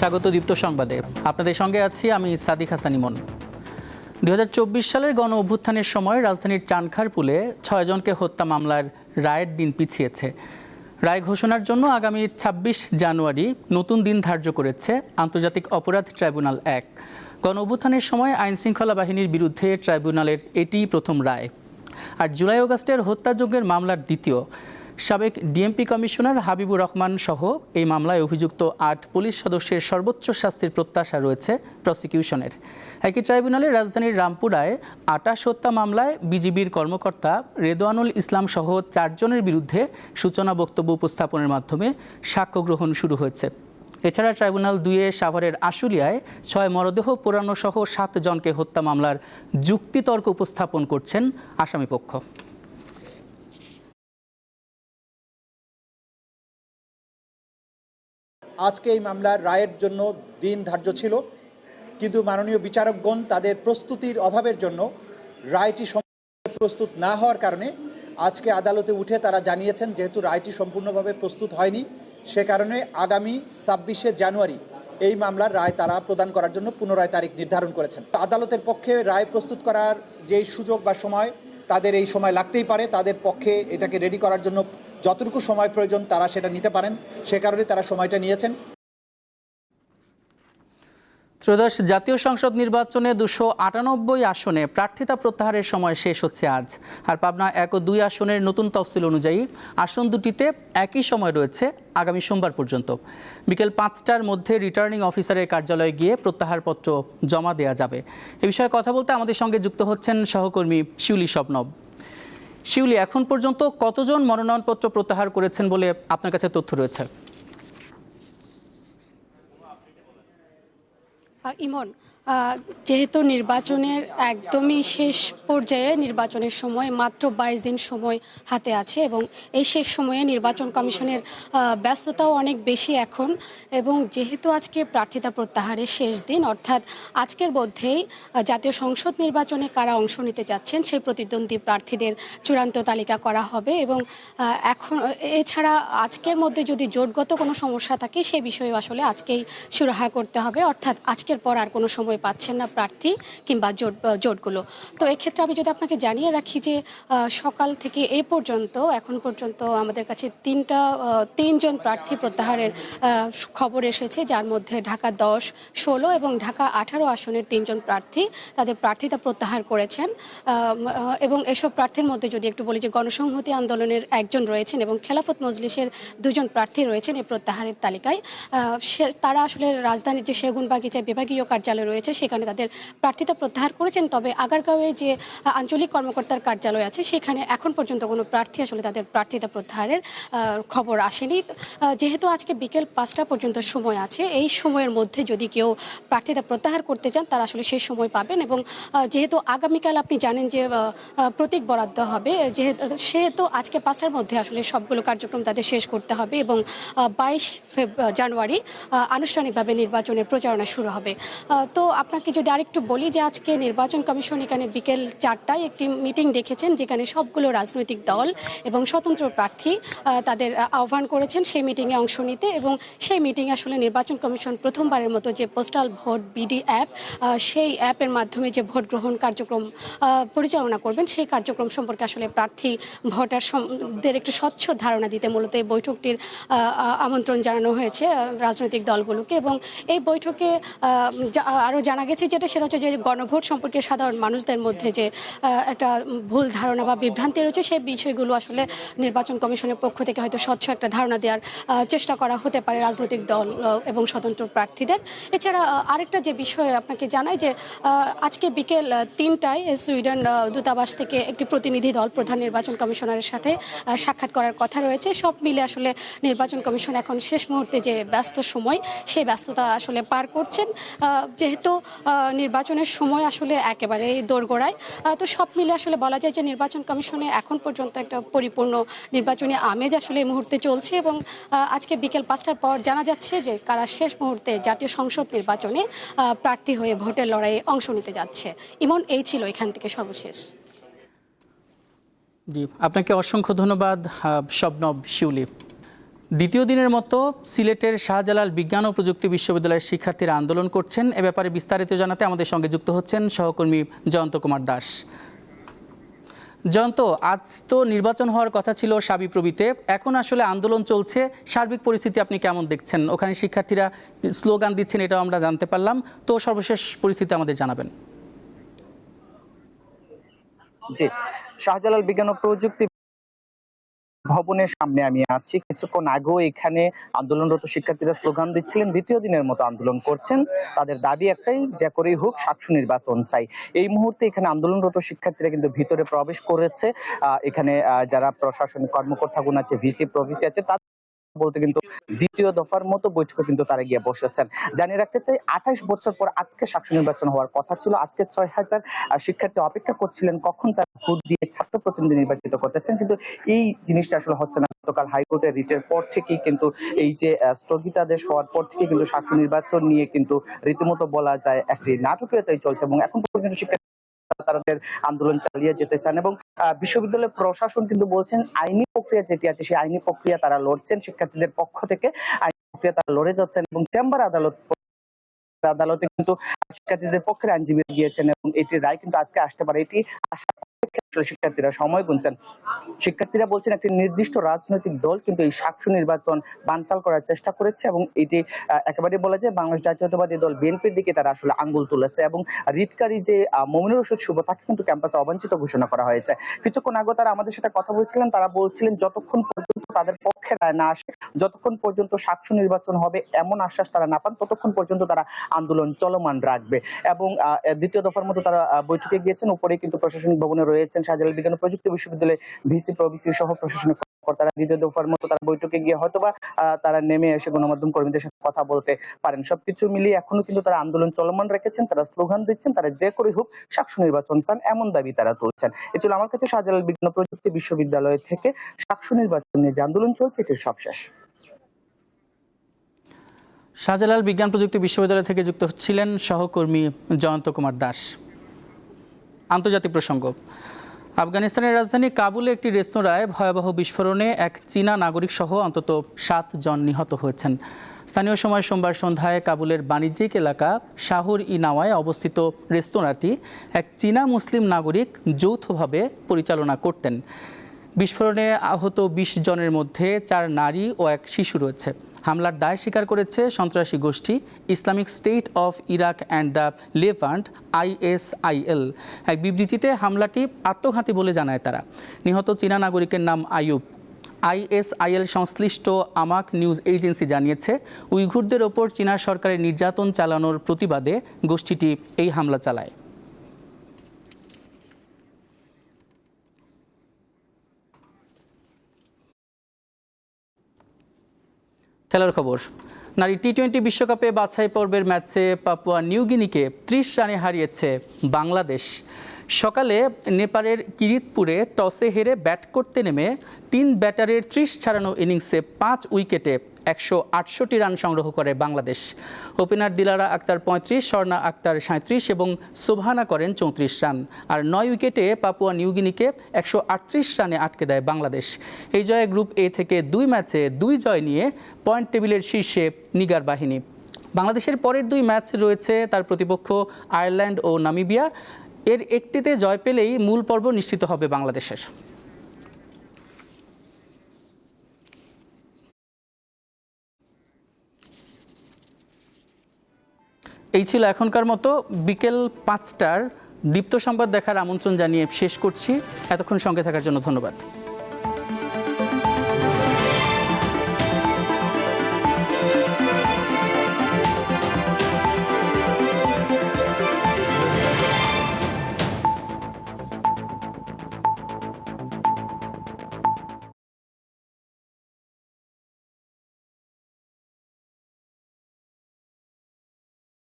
স্বাগত দীপ্ত সংবাদে। আপনাদের সঙ্গে আছি আমি সাদিক হাসান ইমন। দুই সালের গণ অভ্যুত্থানের সময় রাজধানীর চানখারপুলে ছয়জনকে হত্যা মামলার রায়ের দিন পিছিয়েছে। রায় ঘোষণার জন্য আগামী ২৬ জানুয়ারি নতুন দিন ধার্য করেছে আন্তর্জাতিক অপরাধ ট্রাইব্যুনাল এক। গণ অভ্যুত্থানের সময় আইনশৃঙ্খলা বাহিনীর বিরুদ্ধে ট্রাইব্যুনালের এটিই প্রথম রায়। আর জুলাই অগাস্টের হত্যাযজ্ঞের মামলার দ্বিতীয়। সাবেক ডিএমপি কমিশনার হাবিবুর রহমান সহ এই মামলায় অভিযুক্ত আট পুলিশ সদস্যের সর্বোচ্চ শাস্তির প্রত্যাশা রয়েছে প্রসিকিউশনের। একই ট্রাইব্যুনালে রাজধানীর রামপুরায় আটাশ হত্যা মামলায় বিজিবির কর্মকর্তা রেদওয়ানুল ইসলাম সহ চারজনের বিরুদ্ধে সূচনা বক্তব্য উপস্থাপনের মাধ্যমে সাক্ষ্য গ্রহণ শুরু হয়েছে। এছাড়া ট্রাইব্যুনাল দুইয়ে সাভারের আশুলিয়ায় ছয় মরদেহ পোড়ানো সহ সাত জনকে হত্যা মামলার যুক্তিতর্ক উপস্থাপন করছেন আসামিপক্ষ। আজকে এই মামলার রায়ের জন্য দিন ধার্য ছিল, কিন্তু মাননীয় বিচারকগণ তাদের প্রস্তুতির অভাবের জন্য রায়টি প্রস্তুত না হওয়ার কারণে আজকে আদালতে উঠে তারা জানিয়েছেন যেহেতু রায়টি সম্পূর্ণভাবে প্রস্তুত হয়নি, সে কারণে আগামী ছাব্বিশে জানুয়ারি এই মামলার রায় তারা প্রদান করার জন্য পুনরায় তারিখ নির্ধারণ করেছেন। আদালতের পক্ষে রায় প্রস্তুত করার যেই সুযোগ বা সময় তাদের এই সময় লাগতেই পারে, তাদের পক্ষে এটাকে রেডি করার জন্য যতটুকু সময় প্রয়োজন তারা সেটা নিতে পারেন। সে কারণে তারা সময়টা নিয়েছেন। ত্রয়োদশ জাতীয় সংসদ নির্বাচনে দুশো আটানব্বই আসনে প্রার্থিতা প্রত্যাহারের সময় শেষ হচ্ছে আজ। আর পাবনা এক ও দুই আসনের নতুন তফসিল অনুযায়ী আসন দুটিতে একই সময় রয়েছে আগামী সোমবার পর্যন্ত। বিকেল পাঁচটার মধ্যে রিটার্নিং অফিসারের কার্যালয়ে গিয়ে প্রত্যাহারপত্র জমা দেওয়া যাবে। এ বিষয়ে কথা বলতে আমাদের সঙ্গে যুক্ত হচ্ছেন সহকর্মী শিউলি স্বপ্নব শিউলি এখন পর্যন্ত কতজন মনোনয়নপত্র প্রত্যাহার করেছেন বলে আপনার কাছে তথ্য রয়েছে? ইমন যেহেতু নির্বাচনের একদমই শেষ পর্যায়ে নির্বাচনের সময় মাত্র বাইশ দিন সময় হাতে আছে এবং এই শেষ সময়ে নির্বাচন কমিশনের ব্যস্ততাও অনেক বেশি এখন এবং যেহেতু আজকে প্রার্থিতা প্রত্যাহারের শেষ দিন, অর্থাৎ আজকের মধ্যেই জাতীয় সংসদ নির্বাচনে কারা অংশ নিতে যাচ্ছেন সেই প্রতিদ্বন্দ্বী প্রার্থীদের চূড়ান্ত তালিকা করা হবে এবং এখন, এছাড়া আজকের মধ্যে যদি জোটগত কোনো সমস্যা থাকে সে বিষয়ে আসলে আজকেই সুরাহা করতে হবে, অর্থাৎ আজকের পর আর কোনো সময় পাচ্ছেন না প্রার্থী কিংবা জোট জোটগুলো। তো এক্ষেত্রে আমি যদি আপনাকে জানিয়ে রাখি যে সকাল থেকে এ পর্যন্ত, এখন পর্যন্ত আমাদের কাছে তিনটা তিনজন প্রার্থী প্রত্যাহারের খবর এসেছে, যার মধ্যে ঢাকা দশ, ষোলো এবং ঢাকা আঠারো আসনের তিনজন প্রার্থী তাদের প্রার্থিতা প্রত্যাহার করেছেন। এবং এসব প্রার্থীর মধ্যে যদি একটু বলি যে, গণসংহতি আন্দোলনের একজন রয়েছেন এবং খেলাফত মজলিসের দুজন প্রার্থী রয়েছেন এই প্রত্যাহারের তালিকায়। তারা আসলে রাজধানীর যে সেগুন বাগিচা বিভাগীয় কার্যালয় রয়েছে সেখানে তাদের প্রার্থিতা প্রত্যাহার করেছেন। তবে আগারগাঁওয়ে যে আঞ্চলিক কর্মকর্তার কার্যালয় আছে, সেখানে এখন পর্যন্ত কোনো প্রার্থী আসলে তাদের প্রার্থিতা প্রত্যাহারের খবর আসেনি। যেহেতু আজকে বিকেল পাঁচটা পর্যন্ত সময় আছে, এই সময়ের মধ্যে যদি কেউ প্রার্থিতা প্রত্যাহার করতে চান, তারা আসলে সেই সময় পাবেন এবং যেহেতু আগামীকাল আপনি জানেন যে প্রতীক বরাদ্দ হবে, যেহেতু, সেহেতু আজকে পাঁচটার মধ্যে আসলে সবগুলো কার্যক্রম তাদের শেষ করতে হবে এবং বাইশ জানুয়ারি আনুষ্ঠানিকভাবে নির্বাচনের প্রচারণা শুরু হবে। তো আপনাকে যদি আরেকটু বলি যে আজকে নির্বাচন কমিশন এখানে বিকেল চারটায় একটি মিটিং ডেকেছেন যেখানে সবগুলো রাজনৈতিক দল এবং স্বতন্ত্র প্রার্থী তাদের আহ্বান করেছেন সেই মিটিংয়ে অংশ নিতে এবং সেই মিটিংয়ে আসলে নির্বাচন কমিশন প্রথমবারের মতো যে পোস্টাল ভোট বিডি অ্যাপ সেই অ্যাপের মাধ্যমে যে ভোট গ্রহণ কার্যক্রম পরিচালনা করবেন সেই কার্যক্রম সম্পর্কে আসলে প্রার্থী, ভোটার দের একটু স্বচ্ছ ধারণা দিতে মূলত এই বৈঠকটির আমন্ত্রণ জানানো হয়েছে রাজনৈতিক দলগুলোকে এবং এই বৈঠকে আরও জানা গেছে যেটা, সেটা হচ্ছে যে গণভোট সম্পর্কে সাধারণ মানুষদের মধ্যে যে একটা ভুল ধারণা বা বিভ্রান্তি রয়েছে, সেই বিষয়গুলো আসলে নির্বাচন কমিশনের পক্ষ থেকে হয়তো স্বচ্ছ একটা ধারণা দেওয়ার চেষ্টা করা হতে পারে রাজনৈতিক দল এবং স্বতন্ত্র প্রার্থীদের। এছাড়া আরেকটা যে বিষয় আপনাকে জানাই যে আজকে বিকেল তিনটায় সুইডেন দূতাবাস থেকে একটি প্রতিনিধি দল, প্রধান নির্বাচন কমিশনারের সাথে সাক্ষাৎ করার কথা রয়েছে। সব মিলে আসলে নির্বাচন কমিশন এখন শেষ মুহূর্তে যে ব্যস্ত সময়, সেই ব্যস্ততা আসলে পার করছেন। যেহেতু আহ, নির্বাচনের সময় আসলে একেবারে দোরগোড়ায়। তো সব মিলে আসলে বলা যায় যে নির্বাচন কমিশনে এখন পর্যন্ত একটা পরিপূর্ণ নির্বাচনী আমেজ আসলে এই মুহূর্তে চলছে এবং আজকে বিকেল পাঁচটার পর জানা যাচ্ছে যে কারা শেষ মুহূর্তে জাতীয় সংসদ নির্বাচনে প্রার্থী হয়ে ভোটের লড়াইয়ে অংশ নিতে যাচ্ছে। ইমন এই ছিল এখান থেকে সর্বশেষ। জি আপনাকে অসংখ্য ধন্যবাদ শবনব শিউলি। দ্বিতীয় দিনের মতো সিলেটের শাহজালাল বিজ্ঞান ও প্রযুক্তি বিশ্ববিদ্যালয়ের শিক্ষার্থীরা আন্দোলন করছেন। এ ব্যাপারে বিস্তারিত জানাতে আমাদের সঙ্গে যুক্ত হচ্ছেন সহকর্মী জয়ন্ত কুমার দাস। জয়ন্ত, আজ তো নির্বাচন হওয়ার কথা ছিল সাবিপ্রবিতে এখন আসলে আন্দোলন চলছে। সার্বিক পরিস্থিতি আপনি কেমন দেখছেন? ওখানে শিক্ষার্থীরা স্লোগান দিচ্ছেন, এটাও আমরা জানতে পারলাম। তো সর্বশেষ পরিস্থিতি আমাদের জানাবেন। জি, শাহজালাল বিজ্ঞান ও প্রযুক্তি ভবনের সামনে আমি আছি। কিছুক্ষণ আগেও এখানে আন্দোলনরত শিক্ষার্থীরা স্লোগান দিচ্ছিলেন, দ্বিতীয় দিনের মতো আন্দোলন করছেন। তাদের দাবি একটাই, যে করেই হোক সাকসু নির্বাচন চাই। এই মুহূর্তে এখানে আন্দোলনরত শিক্ষার্থীরা কিন্তু ভিতরে প্রবেশ করেছে। এখানে যারা প্রশাসনিক কর্মকর্তাগুণ আছে, ভিসি প্রভিসি আছে বলতে কিন্তু দ্বিতীয় দফার মতো বৈঠকে কিন্তু তারা গিয়ে বসেছেন। জানিয়ে রাখতে চাই, আঠাশ বছর পর আজকে সাকসু নির্বাচন হওয়ার কথা ছিল। আজকে ছয় হাজার শিক্ষার্থী অপেক্ষা করছিলেন কখন তারা ভোট দিয়ে ছাত্র প্রতিনিধি নির্বাচিত করতেছেন। কিন্তু এই জিনিসটা আসলে হচ্ছে না। গতকাল হাইকোর্টের রিটের পর থেকেই কিন্তু এই যে স্থগিতাদেশ হওয়ার পর থেকে কিন্তু সাকসু নির্বাচন নিয়ে কিন্তু রীতিমতো বলা যায় একটি নাটকীয়তাই চলছে এবং এখন পর্যন্ত শিক্ষার্থী তাদের আন্দোলন চালিয়ে যেতে চান এবং বিশ্ববিদ্যালয় প্রশাসন কিন্তু বলছেন, আইনি প্রক্রিয়া যেটি আছে, সেই আইনি প্রক্রিয়া তারা লড়ছেন, শিক্ষার্থীদের পক্ষ থেকে আইনি প্রক্রিয়া তারা লড়ে যাচ্ছেন এবং চেম্বার আদালত আদালতে কিন্তু শিক্ষার্থীদের পক্ষে আইনজীবী গিয়েছেন এবং এটি রায় কিন্তু আজকে আসতে পারে। এটি আশা শিক্ষার্থীরা সময় গুনছেন। শিক্ষার্থীরা বলছেন, একটি নির্দিষ্ট রাজনৈতিক দল কিন্তু এই সাক্ষ্য নির্বাচন বানচাল করার চেষ্টা করেছে এবং এটি একেবারে বলা যায় বাংলাদেশ জাতীয়তাবাদী দল বিএনপির দিকে তারা আসলে আঙ্গুল তুলেছে এবং রিটকারী যে মমিনুর রশিদ শুভ, তাকে কিন্তু ক্যাম্পাসে অবাঞ্ছিত ঘোষণা করা হয়েছে। কিছুক্ষণ আগে তারা আমাদের সাথে কথা বলছিলেন, তারা বলছিলেন, যতক্ষণ পর্যন্ত তাদের পক্ষে রায় না আসে। যতক্ষণ পর্যন্ত সাক্ষ্য নির্বাচন হবে এমন আশ্বাস তারা না পান, ততক্ষণ পর্যন্ত তারা আন্দোলন চলমান রাখবে। এবং দ্বিতীয় দফার মতো তারা বৈঠকে গিয়েছেন। উপরে কিন্তু প্রশাসনিক ভবনে রয়েছেন শাহজালাল বিজ্ঞান প্রযুক্তি বিশ্ববিদ্যালয়ে ভিসি, প্রভিসি সহ প্রশাসনিক কর্তারা দ্বিতীয় দফার মতো তারা বৈঠকে গিয়ে হয়তোবা আহ, তারা নেমে এসে গণমাধ্যম কর্মীদের সাথে কথা বলতে পারেন। সবকিছু মিলিয়ে এখনও কিন্তু তারা আন্দোলন চলমান রেখেছেন তারা স্লোগান দিচ্ছেন তারা যে করে হোক সাকসু নির্বাচন চান এমন দাবি তারা তুলছেন। এছাড়া আমার কাছে শাহজালাল বিজ্ঞান প্রযুক্তি বিশ্ববিদ্যালয় থেকে সাকসু নির্বাচন নিয়ে যে আন্দোলন চলছে এটির সব শেষ শাহজালাল বিজ্ঞান প্রযুক্তি বিশ্ববিদ্যালয় থেকে যুক্ত ছিলেন সহকর্মী জয়ন্ত কুমার দাস। আন্তর্জাতিক প্রসঙ্গ। আফগানিস্তানের রাজধানী কাবুলে একটি রেস্তোরাঁয় ভয়াবহ বিস্ফোরণে এক চীনা নাগরিক সহ অন্তত সাত জন নিহত হয়েছেন। স্থানীয় সময় সোমবার সন্ধ্যায় কাবুলের বাণিজ্যিক এলাকা শাহুর ইনাওয়ায় অবস্থিত রেস্তোরাঁটি এক চীনা মুসলিম নাগরিক যৌথভাবে পরিচালনা করতেন। বিস্ফোরণে আহত বিশ জনের মধ্যে চার নারী ও এক শিশু রয়েছে। হামলার দায় স্বীকার করেছে সন্ত্রাসী গোষ্ঠী Islamic State of Iraq and the Levant, ISIL. এক বিবৃতিতে হামলাটি আত্মঘাতী বলে জানায় তারা। নিহত চীনা নাগরিকের নাম আইয়ুব। আইএসআইএল সংশ্লিষ্ট আমাক নিউজ এজেন্সি জানিয়েছে, উইঘুরদের ওপর চীনা সরকারের নির্যাতন চালানোর প্রতিবাদে গোষ্ঠীটি এই হামলা চালায়। খেলার খবর। নারী টি টোয়েন্টি বিশ্বকাপে বাছাই পর্বের ম্যাচে পাপুয়া নিউগিনিকে ত্রিশ রানে হারিয়েছে বাংলাদেশ। সকালে নেপালের কিরিতপুরে টসে হেরে ব্যাট করতে নেমে তিন ব্যাটারের ত্রিশ ছাড়ানো ইনিংসে পাঁচ উইকেটে একশো আটষট্টি রান সংগ্রহ করে বাংলাদেশ। ওপেনার দিলারা আক্তার পঁয়ত্রিশ, স্বর্ণা আক্তার সাঁত্রিশ এবং সোভানা করেন চৌত্রিশ রান। আর নয় উইকেটে পাপুয়া নিউগিনিকে একশো আটত্রিশ রানে আটকে দেয় বাংলাদেশ। এই জয়ে গ্রুপ এ থেকে দুই ম্যাচে দুই জয় নিয়ে পয়েন্ট টেবিলের শীর্ষে নিগার বাহিনী। বাংলাদেশের পরের দুই ম্যাচ রয়েছে তার প্রতিপক্ষ আয়ারল্যান্ড ও নামিবিয়া। এর একটিতে জয় পেলেই মূল পর্ব নিশ্চিত হবে বাংলাদেশের। এই ছিল এখনকার মতো বিকেল পাঁচটার দীপ্ত সংবাদ দেখার আমন্ত্রণ জানিয়ে শেষ করছি। এতক্ষণ সঙ্গে থাকার জন্য ধন্যবাদ।